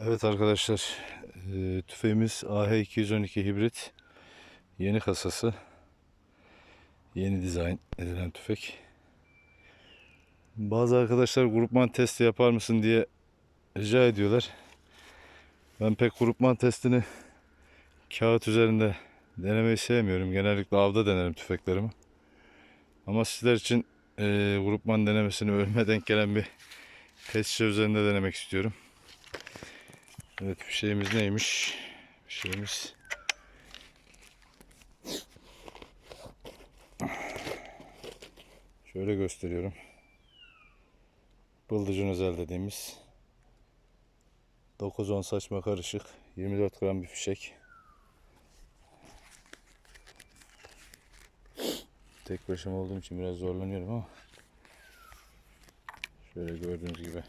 Evet arkadaşlar, tüfeğimiz AH212 hibrit yeni kasası. Yeni dizayn edilen tüfek. Bazı arkadaşlar grupman testi yapar mısın diye rica ediyorlar. Ben pek grupman testini kağıt üzerinde denemeyi sevmiyorum. Genellikle avda denerim tüfeklerimi. Ama sizler için e, grupman denemesini ölüme denk gelen bir test şişe üzerinde denemek istiyorum. Evet bir şeyimiz neymiş? Bir şeyimiz şöyle gösteriyorum. Bıldırcın özel dediğimiz 9-10 saçma karışık 24 gram bir fişek. Tek başıma olduğum için biraz zorlanıyorum ama şöyle gördüğünüz gibi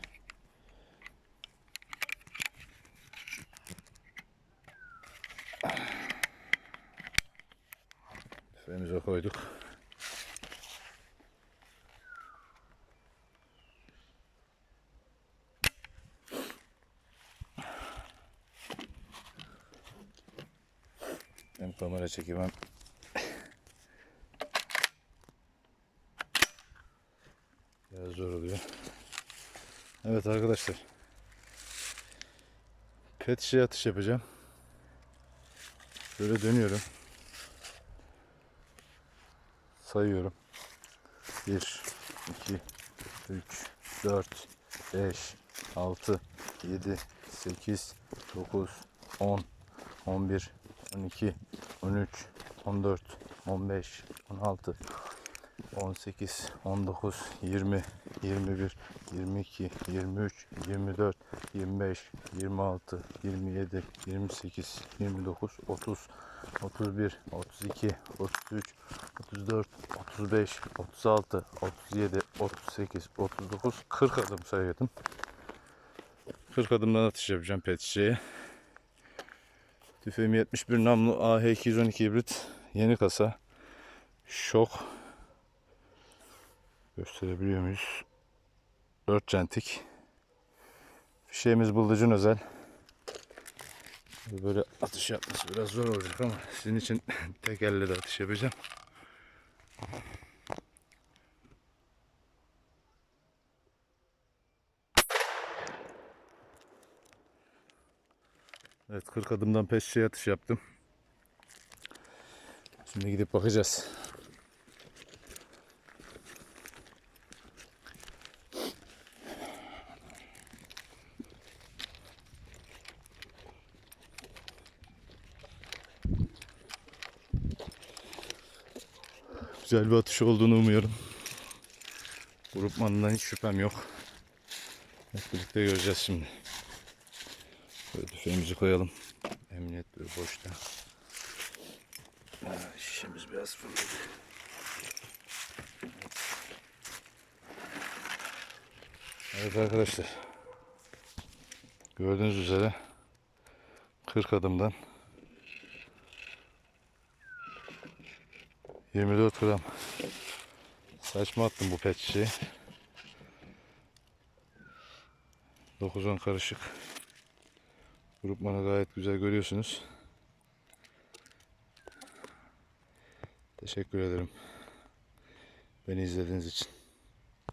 Tüfeğimize koyduk. Hem kamera çekeyim hem Biraz zor oluyor. Evet arkadaşlar. Pet şişe atış yapacağım. Böyle dönüyorum. Sayıyorum. 1, 2, 3, 4, 5, 6, 7, 8, 9, 10, 11, 12, 13, 14, 15, 16, 18, 19, 20, 21, 22, 23, 24, 25, 26, 27, 28, 29, 30, 31, 32, 33, 34, 35, 36, 37, 38, 39, 40 adım sayıyordum. 40 adımdan atış yapacağım pet şişeye. Tüfeğim 71 namlu AH212 hibrit yeni kasa. Şok. Gösterebiliyor muyuz? 4 centik. Fişeğimiz bıldırcın özel. Böyle atış yapması biraz zor olacak ama sizin için tek elle de atış yapacağım. Evet 40 adımdan peşe atış yaptım. Şimdi gidip bakacağız. Güzel bir atış olduğunu umuyorum. Grupmanından hiç şüphem yok. Hep birlikte göreceğiz şimdi. Böyle tüfeğimizi koyalım. Emniyet böyle boşta. Şişemiz biraz fırladı. Evet arkadaşlar. Gördüğünüz üzere 40 adımdan 24 gram saçma attım bu pet şişeyi. 9-10 karışık. Grupmanı gayet güzel görüyorsunuz. Teşekkür ederim. Beni izlediğiniz için.